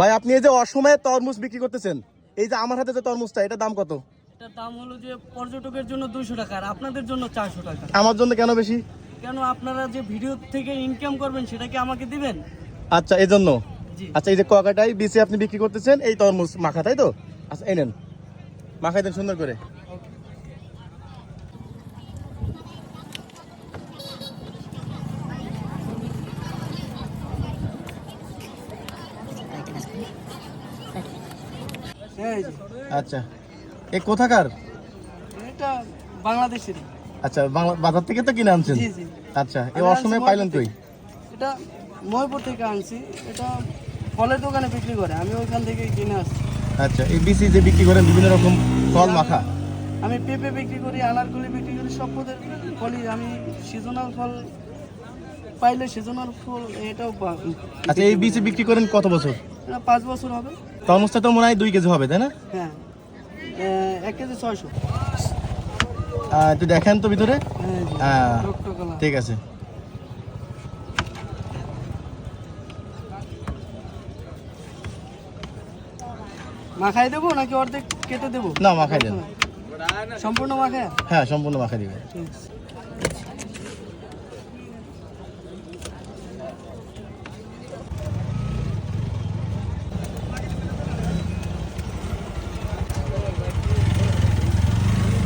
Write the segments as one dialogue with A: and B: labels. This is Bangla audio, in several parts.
A: ভাই আপনি এই যে অসময়ে তরমুজ বিক্রি করতেছেন এই যে আমার হাতে যে তরমুজটা এটা দাম কত?
B: এটার দাম হলো যে পর্যটকের জন্য দুইশো টাকা আর আপনাদের জন্য চারশো টাকা।
A: আমার জন্য কেন বেশি?
B: কেন আপনারা যে ভিডিও থেকে ইনকাম করবেন সেটা কি আমাকে দিবেন?
A: আচ্ছা এই জন্য? আচ্ছা এই যে কোয়াকাটাই বিচে আপনি বিক্রি করতেছেন এই তরমুজ মাখা তাই তো? আচ্ছা এই নেন। মাখাই দেন সুন্দর করে। আচ্ছা। এ কোথাকার?
B: এটা বাংলাদেশেরই।
A: আচ্ছা বাংলা বাজার থেকে তো কিনে আনছেন? আচ্ছা অসময়ে
B: আনছি
A: পাইলেন কই?
B: এটা ময়পুর থেকে আনছি। এটা ফলের দোকানে বিক্রি করে। আমি ওইখান থেকে কিনে আসছি।
A: আচ্ছা এই বিচি যে বিক্রি করেন বিভিন্ন রকম ফল মাখা।
B: আমি পেঁপে বিক্রি করি আনারকলি বিক্রি করি সব পদের ফলই আমি সিজনাল ফল পাইলে সিজনাল ফল এটাও
A: আচ্ছা এই বিচি বিক্রি করেন কত বছর?
B: পাঁচ বছর হবে।
A: তরমুজটা তো মনে হয় দুই কেজি হবে তাই না?
B: হ্যাঁ। এক কেজি ছয়শো।
A: একটু দেখেন তো ভিতরে।
B: হ্যাঁ।
A: ঠিক আছে।
B: মাখাই দেবো নাকি অর্ধেক কেটে দেবো?
A: না মাখাই দেবো
B: সম্পূর্ণ মাখায়
A: হ্যাঁ সম্পূর্ণ মাখাই দেবে
B: ঠিক আছে।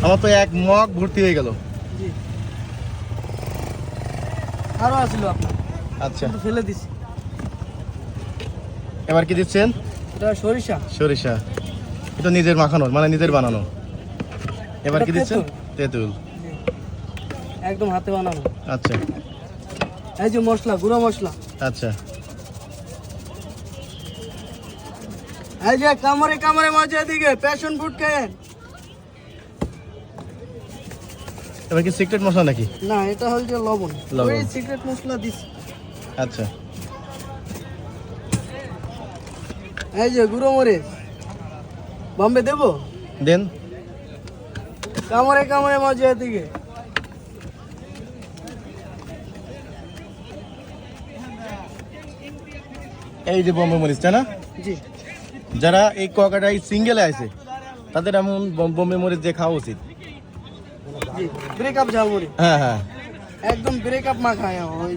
A: আমার তো এক মগ ভর্তি হয়ে গেল।
B: আরও আপনার।
A: আচ্ছা।
B: ফেলে দিছি।
A: এবার কি দিচ্ছেন?
B: এটা সরিষা।
A: সরিষা। এটা নিজের মাখানো মানে নিজের বানানো। এবার কি দিচ্ছেন?
B: তেঁতুল। একদম হাতে বানানো।
A: আচ্ছা।
B: এই যে মশলা গুঁড়ো মশলা।
A: আচ্ছা।
B: এই যে কামড়ে কামড়ে মজা দিকে প্যাশন ফুড খায়েন।
A: এবার কি সিক্রেট মশলা নাকি?
B: না এটা হল যে লবণ। ওই সিক্রেট মশলা দিস
A: আচ্ছা।
B: এই যে গুঁড়ো মরিচ। বম্বে দেবো?
A: দেন।
B: কামড়ে কামড়ে মজা দিকে
A: এই যে বম্বে মরিচটা না?
B: জি।
A: যারা এই ককাটাই সিঙ্গেলে আছে তাদের এমন বম- বোম্বে মরিচ দিয়ে খাওয়া উচিত।
B: ब्रेकअप ब्रेक अप एकदम ब्रेकअप खाया हो